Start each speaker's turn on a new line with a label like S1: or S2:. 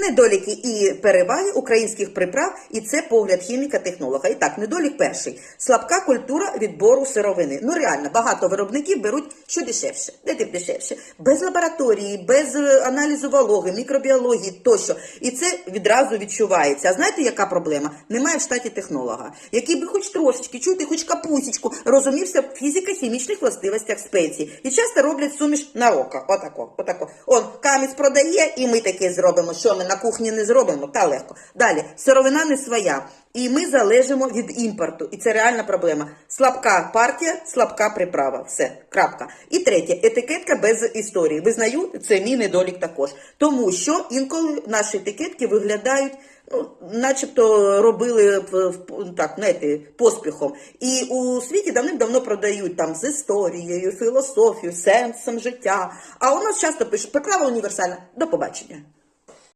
S1: недоліки і переваги українських приправ, і це погляд хіміка-технолога. І так, недолік перший. Слабка культура відбору сировини. Ну реально, багато виробників беруть що дешевше. Де тим дешевше? Без лабораторії, без е, аналізу вологи, мікробіології тощо. І це відразу відчувається. А знаєте, яка проблема? Немає в штаті технолога, який би хоч трошечки, чуєте, хоч капусічку, розумівся в фізико-хімічних властивостях спецій. І часто роблять суміш на око. Отако, отако. Он камінь продає, і ми таке зробимо. Що ми на кухні не зробимо? Та легко. Далі, сировина не своя. І ми залежимо від імпорту. І це реальна проблема. Слабка партія, слабка приправа. Все, крапка. І третє, етикетка без історії. Визнаю, це мій недолік також. Тому що інколи наші етикетки виглядають. Ну, начебто робили в- так, знаєте, поспіхом. І у світі давним-давно продають там з історією, філософією, сенсом життя. А у нас часто пишуть приправа універсальна. До побачення.